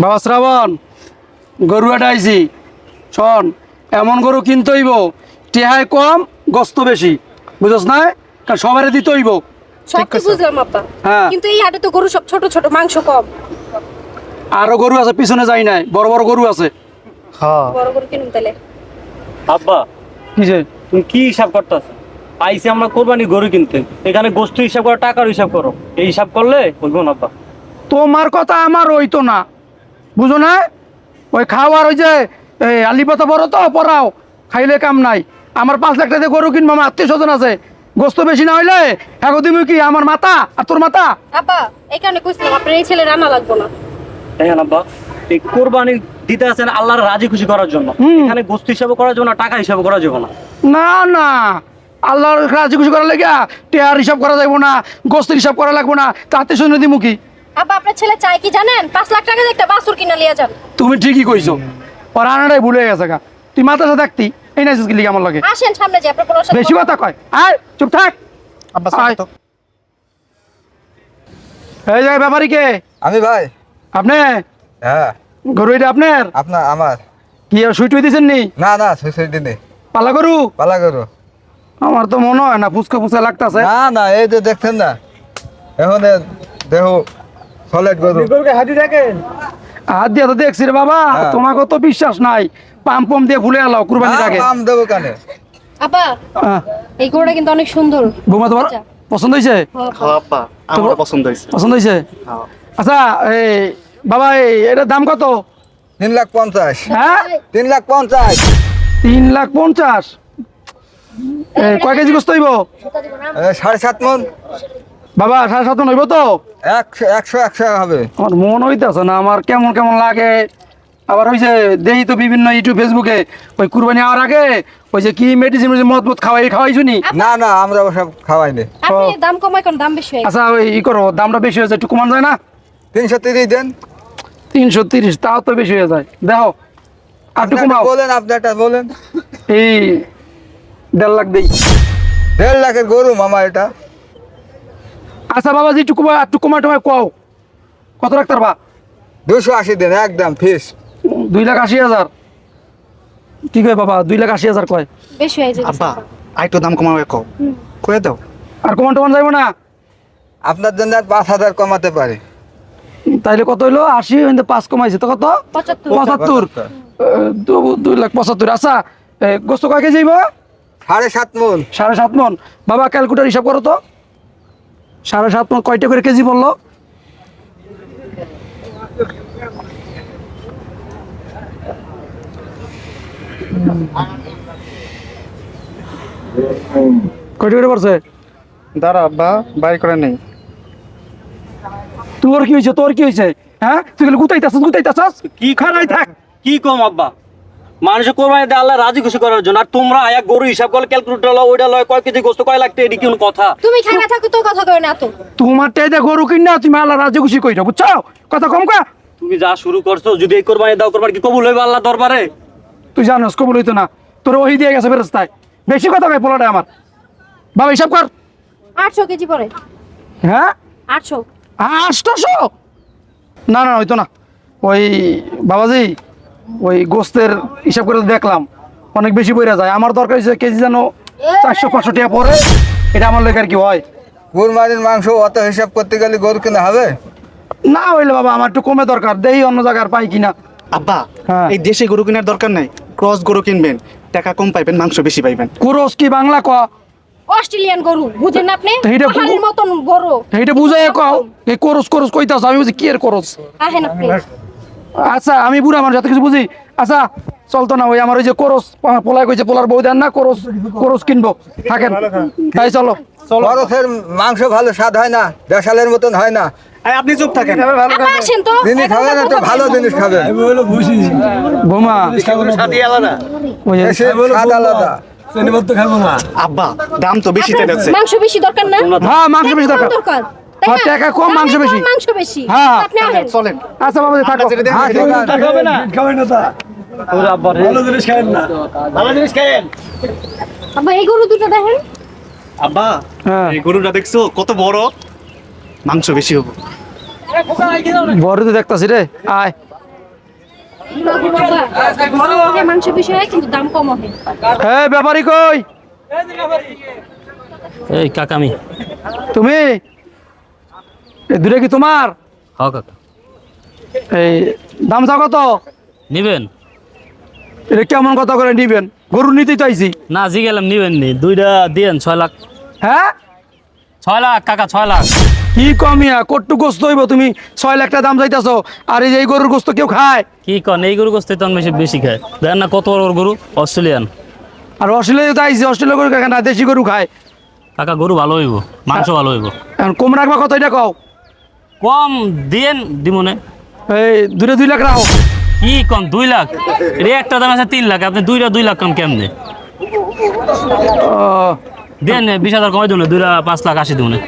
বাবা শ্রাবণ গরু আটাইছি। শোন এমন গরু কিনতে হইব টেহায় কম গস্ত বেশি। বুঝছ না কারণ সবারে দিতে হইব সব তো বুঝলাম আপা হ্যাঁ। কিন্তু এই হাটে তো গরু সব ছোট ছোট মাংস কম। আরও গরু আছে পিছনে যাই নাই। বড় বড় গরু আছে। হ্যাঁ। বড় গরু কিনুন তাহলে। আব্বা কি যে? তুমি কি হিসাব করতেছ? আইসি আমরা কোরবানি গরু কিনতে। এখানে গোস্ত হিসাব করো টাকার হিসাব করো। এই হিসাব করলে বলব না আব্বা। তোমার কথা আমার হইতো না। বুঝো না? ওই খাওয়ার ওই যে এই আলি পাতা বড় তো পরাও। খাইলে কাম নাই। আমার পাঁচ লাখ টাকা গরু কিনবো আমার আত্মীয় স্বজন আছে। গোস্ত বেশি না হইলে হ্যাঁ তুমি কি? আমার মাথা আর তোর মাথা আপা এই কারণে কইছিলাম আপনার এই ছেলে রান্না লাগবো না। দেখেন আব্বা এই কোরবানি দিতে আছেন আল্লাহর রাজি খুশি করার জন্য। হুম। এখানে গোস্ত হিসাবে করার জন্য টাকা হিসাবে করা যাবে না। না না। আল্লাহর রাজি খুশি করা লেগে টেয়ার হিসাব করা যাইব না গোস্তের হিসাব করা লাগবো না। তাতে শুনে দিমু আপনার ছেলে চাই কি জানেন? পাঁচ লাখ টাকা দিয়ে একটা বাছুর কিনা লিয়ে যান। তুমি ঠিকই কইছো। ওর আনাটাই ভুলে গেছে গা। তুই এই আমার লাগে? আসেন সামনে যে আপনার বেশি কথা কয়। আয় চুপ থাক। আব্বা। তো এই যে ব্যাপারী কে? আমি ভাই। আপনি? হ্যাঁ। গরু এটা আপনার? আপনার আমার। কি সুই টুই দিয়েছেন নি? না না সুইসাইড নেই পালা গরু? পালা করো আমার তো মনে হয় না ফুচকা ফুচকা লাগতাছে। না না এই যে দেখছেন না এখন এ গরু হাত দিয়ে তো দেখছি রে বাবা হ্যাঁ। তোমাকে তো বিশ্বাস নাই। পাম পাম দিয়ে ভুলে এলো কুরবানির আগে আম দেবো কানে। আপা হ্যাঁ। এই গরুটা কিন্তু অনেক সুন্দর। বৌমা তোমার আচ্ছা। পছন্দ হয়েছে? হ্যাঁ আমার পছন্দ হয়েছে। পছন্দ হয়েছে? হ্যাঁ আচ্ছা এই বাবা এই এটার দাম কত? তিন লাখ পঞ্চাশ। হ্যাঁ? তিন লাখ পঞ্চাশ। তিন লাখ পঞ্চাশ। কয় কেজি গোস্ত হইব? সাড়ে সাত মন। বাবা সাড়ে সাত মন হইব তো? একশো একশো একশো হবে। আমার মন হইতেছে না আমার কেমন কেমন লাগে। আবার ওই যে দেখি তো বিভিন্ন ইউটিউব ফেসবুকে ওই কুরবানি হওয়ার আগে ওই যে কি মেডিসিন মদ মদ খাওয়াই খাওয়াই শুনি না না আমরা ওসব খাওয়াইনি আপনি দাম কমাই কোন দাম বেশি আচ্ছা ওই ই করো দামটা বেশি হয়েছে একটু কমান যায় না? তিনশো তিরিশ দেন। তিনশো তিরিশ তাও তো বেশি হয়ে যায়। দেখো আর একটু কমাও। বলেন আপনি একটা বলেন। এই দেড় লাখ দেই। দেড় লাখের গরু মামা এটা। আচ্ছা বাবাজি একটু কমা একটু কমা টমায় কও। কত রাখতে পারবা দুশো আশি দেন একদম ফিস। দুই লাখ আশি হাজার। কি কয় বাবা দুই লাখ আশি হাজার কয়? বেশি হয়ে যাবে আব্বা আইটো দাম কমাবে কও। কয়ে দাও। আর কমান টমান যাইব না? আপনার জন্য আর পাঁচ হাজার কমাতে পারি। তাইলে কত হইল? আশি হইতে পাঁচ কমাইছে। তো কত? পঁচাত্তর। দুই লাখ পঁচাত্তর। আচ্ছা গোস্ত কয় কেজি সাড়ে সাত মন। সাড়ে সাত মন। বাবা ক্যালকুলেটার হিসাব করো তো। সাড়ে সাত মন কয়টা করে কেজি বলল কয়টা করে পড়ছে? দাঁড়া আব্বা বাই করে নেই। তোর কি হয়েছে? তোর কি হয়েছে? হ্যাঁ? তুই গেলে গুতাইতাছস গুতাইতাছস? কি খারাই থাক কি কম আব্বা? মানুষের কোরবানি দেয় আল্লাহ রাজি খুশি করার জন্য। আর তোমরা আয়া গরু হিসাব করলে ক্যালকুলেটর লয় ওইটা লয় কয় কেজি গোস্ত কয় লাগতে এটি কি কোনো কথা? তুমি খানা থাকো তো কথা কই না তো। তোমার টাইতে গরু কিনা তুমি আল্লাহ রাজি খুশি কইরা বুঝছ? কথা কম কা তুমি যা শুরু করছ যদি এই কোরবানি দাও কোরবানি কি কবুল হইবে আল্লাহ দরবারে? তুই জানোস কবুল হইতো না। তোর ওই দিয়ে গেছে বেরস্তায় বেশি কথা কয় পোলাটা আমার। বাবা হিসাব কর। আটশো কেজি পরে। হ্যাঁ? আটশো। আটশোশো না না হইতো না। ওই বাবাজি ওই গোস্তের হিসাব করে দেখলাম অনেক বেশি পড়ে যায়। আমার দরকার হয়েছে কেজি যেন চারশো পাঁচশো টাকা পরে এটা আমার লেখার কি হয়। কুরবানির মাংস অত হিসাব করতে গেলে গরু কিনা হবে? না হইলে বাবা আমার একটু কমে দরকার দেই অন্য জায়গার পাই কিনা। আব্বা হ্যাঁ। এই দেশে গরু কেনার দরকার নাই ক্রস গরু কিনবেন টাকা কম পাইবেন মাংস বেশি পাইবেন। কুরস কি বাংলা ক? অস্ট্রেলিয়ান গরু বুঝেন না আপনি? তো এইটা পাহাড়ের মতন বড় এইটা বুঝাই কও এই করস করস কইতাছ আমি বুঝি কি এর করস? আহেন আপনি। আচ্ছা আমি বুড়া মানুষ এত কিছু বুঝি? আচ্ছা চলতো না ওই আমার ওই যে করস পোলাই কইছে পোলার বউ দেন না করস করস কিনবো। থাকেন। তাই চলো। খরচের মাংস ভালো স্বাদ হয় না দেশালের মতন হয় না। আপনি চুপ থাকেন। জিনিস খাবেন একটা ভালো জিনিস খাবেন। বৌমা। ওই যে- দেশের স্বাদ আলাদা। আব্বা দাম তো বেশি চাইছে মাংস বেশি দরকার না? হ্যাঁ মাংস বেশি দরকার? টাকা কম, মাংস বেশি। মাংস বেশি। হ্যাঁ। চলেন আচ্ছা বাবা থাকো। হ্যাঁ। ওরে আব্বা এই গরু দুটো দেখেন। আব্বা হ্যাঁ। এই গরুটা দেখছ? কত বড়? মাংস বেশি হব। বড় তো দেখতাছি রে। আয়। বাবা, মাংস বিষয়ে কিন্তু দাম কম হবে এই ব্যাপারী কই? এই কাকা আমি তুমি? এই দূরে কি তোমার? হ কাকা। এই দাম চাও কত? নিবেন? এটা কেমন কথা করে নিবেন? গরু নিতেই চাইছি না জি গেলাম নিবেন নি। দুইটা দিয়েন ছয় লাখ। হ্যাঁ? ছয় লাখ কাকা ছয় লাখ। কি কমিয়া কট্টু গোস্ত হইব তুমি ছয় লাখ টাকা দাম চাইতেছো আর এই যে এই গরুর গোস্ত কেউ খায়? কি কন এই গরু গোস্তে তো বেশি বেশি খায়। দেখেন না কত বড় গরু অস্ট্রেলিয়ান। আর অস্ট্রেলিয়া তো আইসি অস্ট্রেলিয়া গরু খায় না দেশি গরু খায়। কাকা গরু ভালো হইব মাংস ভালো হইব। এখন কম রাখবা কত এটা কও। কম দিয়েন দিমনে। এই দূরে দুই লাখ রাখো। কি কম দুই লাখ? রে একটা দাম আছে তিন লাখ আপনি দুইটা দুই লাখ কম কেমনে? দেন বিশ হাজার কমাই দিন দুইটা পাঁচ লাখ আশি দিমনে।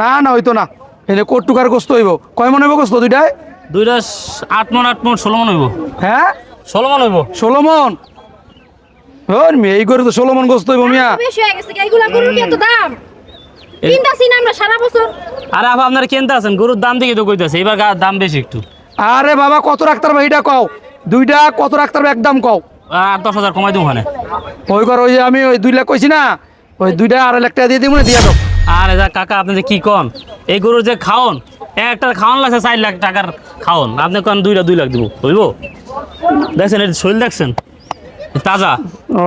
না না হইতো না। এনে কট্টুকার গোস্ত হইব? কয় মনে হইব গোস্ত দুইটায়? দুইটা আট মন আট মন ষোলো মন হইব। হ্যাঁ? ষোলো মন হইব? ষোলো মন? ওর মেয়ে এই গরু তো ষোলো মন গোস্ত হইব মিয়া। বেশি হয়ে গেছে এইগুলা গরুর কি এত দাম? কিনতাছি না আমরা সারা বছর আরে আপা আপনারা কিনতে আছেন? গরুর দাম দেখে তো কইতেছে এবার গা- দাম বেশি একটু। আরে বাবা কত রাখতে পারবে এইটা কও? দুইটা কত রাখতে পারবে একদম কও? আর দশ হাজার কমাই দিব ওখানে। ওই কর ওই যে আমি ওই দুই লাখ কইছি না ওই দুইটা আড়াই লাখ টাকা দিয়ে দিব না দিয়ে দাও। আর যা কাকা আপনি যে কি কন? এই গরুর যে খাওন একটা খাওয়ান লাগছে চার লাখ টাকার খাওন। আপনি কন দুইটা দুই লাখ দিব বুঝব দেখছেন এটা শরীর দেখছেন? তাজা। ও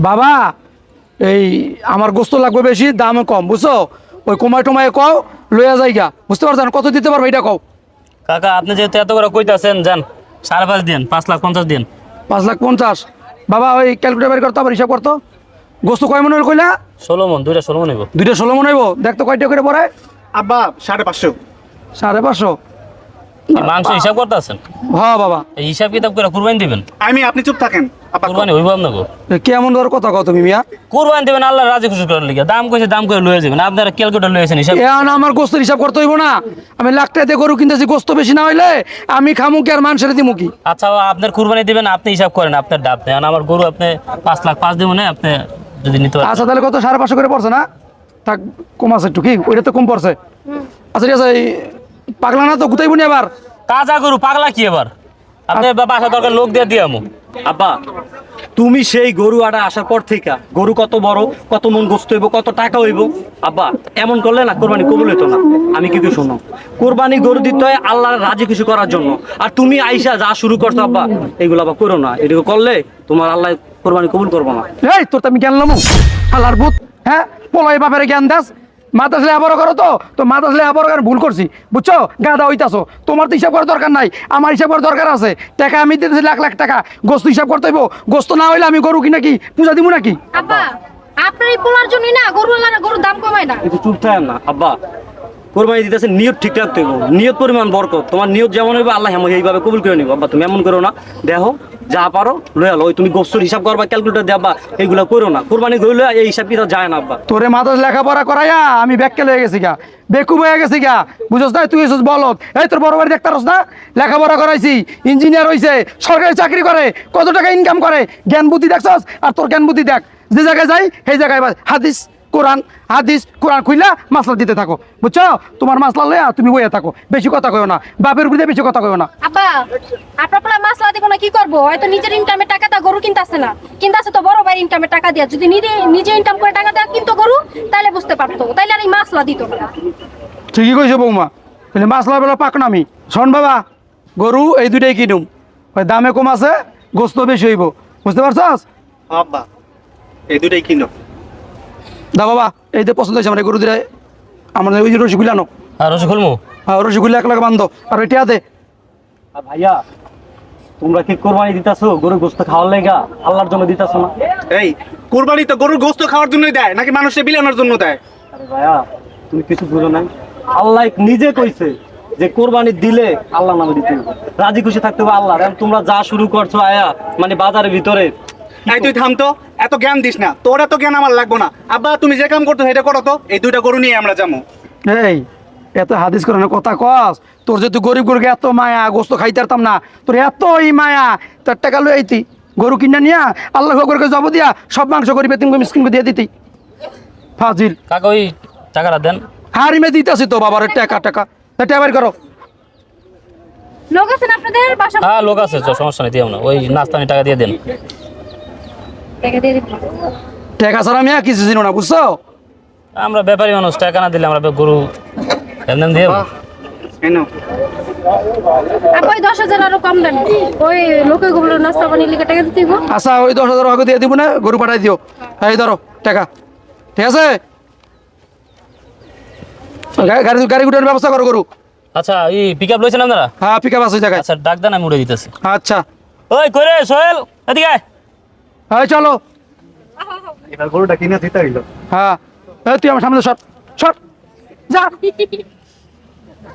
বাবা এই আমার গোস্ত লাগবে বেশি দাম কম বুঝছ? ওই কমায় টমায় কও লইয়া যাইগা। বুঝতে পারছেন? কত দিতে পারবে এটা কও? কাকা আপনি যেহেতু এত করে কইতাছেন যান সাড়ে পাঁচ দিন পাঁচ লাখ পঞ্চাশ দিন পাঁচ লাখ পঞ্চাশ। বাবা ওই ক্যালকুলেটার বের করতে আবার হিসাব করতো। গোস্ত কয় মনে কইলা? ষোলো মন দুইটা ষোলো মন হইব। দুইটা ষোলো মনে হইব? দেখতো কয়টা করে পরে আব্বা সাড়ে পাঁচশো। সাড়ে পাঁচশো। মাংস হিসাব করতে আছেন? হ্যাঁ বাবা। এই হিসাব কিতাব করে কুরবানি দিবেন? আমি আপনি চুপ থাকেন কুরবানি হইব আপনাকে? কেমন ধর কথা কও তুমি মিয়া? কুরবানি দেবেন আল্লাহ রাজি খুশি করার লিগে। দাম কইছে দাম করে লয়ে যাবেন। আপনারা ক্যালকুলেটর লয়েছেন হিসাব এখন আমার গোস্তের হিসাব করতে হইব না। আমি লাখ টাকা দিয়ে গরু কিনতেছি গোস্ত বেশি না হইলে আমি খামু কি আর মানুষের দিমু কি? আচ্ছা আপনার কুরবানি দিবেন আপনি হিসাব করেন আপনার ডাব। নেন আমার গরু আপনি পাঁচ লাখ পাঁচ দেবেন আপনি যদি নিতে পারেন। আচ্ছা তাহলে কত? সাড়ে পাঁচশো করে পড়ছে না? থাক কম আছে একটু কি? ওইটা তো কম পড়ছে। আচ্ছা ঠিক আছে পাগলা না তো গুতাইব নি আবার। তাজা গরু পাগলা কি এবার? আপনি বাসা দরকার লোক দিয়ে দিয়ে আমু। আব্বা তুমি সেই গরু আটা আসার পর থেকে গরু কত বড় কত মন গোস্ত হইব কত টাকা হইব? আব্বা এমন করলে না কোরবানি কবুল হইতো না। আমি কিন্তু শোনো কোরবানি গরু দিতে হয় আল্লাহর রাজি খুশি করার জন্য। আর তুমি আইসা যা শুরু করছ আব্বা এগুলো আবার করো না। এটুকু করলে তোমার আল্লাহ কোরবানি কবুল করব না। এই তোর তো আমি জ্ঞান লমু। শালার ভূত হ্যাঁ? পলাই বাপের জ্ঞান দাস। আসলে আবারও করো তো। তো মাথা আসলে আবারও কেন ভুল করছি। বুঝছ? গাদা হইতাছো। তোমার তো হিসাব করার দরকার নাই। আমার হিসাব করার দরকার আছে। টাকা আমি দিতেছি লাখ লাখ টাকা। গোস্ত হিসাব করতে হইব। গোস্ত না হইলে আমি গরু কি? নাকি পূজা দিব নাকি? আব্বা আপনার এই পোলার জন্যই না গরু আলাদা গরুর দাম কমায় না। কিন্তু চুপ থাকেন না আব্বা। কোরবানি দিতেছে নিয়ত ঠিক রাখতে হইব। নিয়ত পরিমাণ বরকত। তোমার নিয়ত যেমন হইবে আল্লাহ এমন এইভাবে কবুল করে নিব। আব্বা তুমি এমন করো না। দেখো যা পারো, লয়ে আলো। ওই তুমি গোস্তর হিসাব করবা ক্যালকুলেটর দেবা এইগুলা করো না। কোরবানি গইলে এই হিসাব কিতাব যায় না আব্বা। তোরে মাথা লেখাপড়া করাইয়া আমি ব্যাগকে লয়ে গেছি গা। বেকুব হয়ে গেছি গা। বুঝছ না, তুই এসেছিস বলত এই তোর বড় বাড়ি দেখতে পারস না? লেখাপড়া করাইছি ইঞ্জিনিয়ার হইছে, সরকারি চাকরি করে, কত টাকা ইনকাম করে জ্ঞান বুদ্ধি দেখছস? আর তোর জ্ঞান বুদ্ধি দেখ। যে জায়গায় যাই, সেই জায়গায়। হাদিস। কোরআন হাদিস কোরআন খুইলা মাসলা দিতে থাকো। বুঝছ? তোমার মাসলা লইয়া তুমি বইয়া থাকো। বেশি কথা কইও না। বাপের উপরে বেশি কথা কইও না। আব্বা আপনার পোলা মাসলা দিব না কি করব? হয়তো নিজের ইনকামের টাকা তা গরু কিনতেছে না। কিনতেছে তো বড় ভাই ইনকামের টাকা দিয়া। যদি নিজে নিজে ইনকাম করে টাকা দেওয়া কিন্তু গরু তাহলে বুঝতে পারতো। তাইলে আর এই মাসলা দিত না। ঠিকই কইছে বৌমা। তাহলে মাসলা বেলা পাক নামি শোন বাবা গরু এই দুটাই কিনুম। ওই দামে কম আছে গোস্ত বেশি হইব। বুঝতে পারছস? আব্বা এই দুটাই কিনো। দা বাবা এই যে পছন্দ হয়েছে আমার গরু আমাদের ওই যে রসগোল্লা আনো আর রসে খুলমু? আর রসগোল্লা এক লাখ বান্ধ। আর ওইটা দে। আর ভাইয়া তোমরা কি কোরবানি দিতাছো? গরু গোস্ত খাওয়ার লেগা আল্লাহর জন্য দিতাছো না? এই কোরবানি তো গরুর গোস্ত খাওয়ার জন্যই দেয় নাকি মানুষের বিলানোর জন্য দেয়? আরে ভাইয়া তুমি কিছু বুঝো নাই। আল্লাহ নিজে কইছে যে কোরবানি দিলে আল্লাহ নামে দিতে রাজি খুশি থাকতে হবে আল্লাহ এখন তোমরা যা শুরু করছ আয়া মানে বাজারের ভিতরে এই তুই থাম তো। এত জ্ঞান দিস না তোর এত জ্ঞান আমার লাগবো না। আব্বা তুমি যে কাম করতো সেটা করো তো এই দুইটা গরু নিয়ে আমরা যাব। এই এত হাদিস করে না কথা কস তোর যে তুই গরিব গরুকে এত মায়া গোস্ত খাইতে পারতাম না তোর এত এই মায়া তোর টাকা লই আইতি গরু কিনা নিয়া আল্লাহ করে জব দিয়া সব মাংস করি বেতিম মিসকিনকে দিয়ে দিতি। ফাজিল। কাকা ওই টাকাটা দেন। হারিমে দিতেছি তো বাবার টাকা টাকা। টাকা বের করো। লোক আছেন আপনাদের? বাসা হ্যাঁ লোক আছে তো সমস্যা নেই দিও না। ওই নাস্তানি টাকা দিয়ে দেন। টাকা ছাড়া আমি কিছু চিনো না বুঝছ? আমরা ব্যাপারী মানুষ টাকা না দিলে আমরা গরু এমনি দিয়ে এই নাও। আপা ওই দশ হাজার আরও কম দেন। ওই লোকে গুলো নাস্তা বানিয়ে লিখে টাকা দিতে আচ্ছা ওই দশ হাজার টাকা দিয়ে দিব না গরু পাঠাই দিও। এই ধরো টাকা। ঠিক আছে? গা- গাড়ি গাড়ি গুটার ব্যবস্থা করো গরু। আচ্ছা এই পিক আপ লইছেন আপনারা? হ্যাঁ পিক আপ আছে ওই জায়গায়। আচ্ছা ডাক দেন আমি উড়ে দিতেছি। আচ্ছা। ওই কই রে সোহেল? এদিকে এই চলো। এবার গরুটা কিনে দিতে হইল। হ্যাঁ। তুই আমার সামনে সর সর। যা।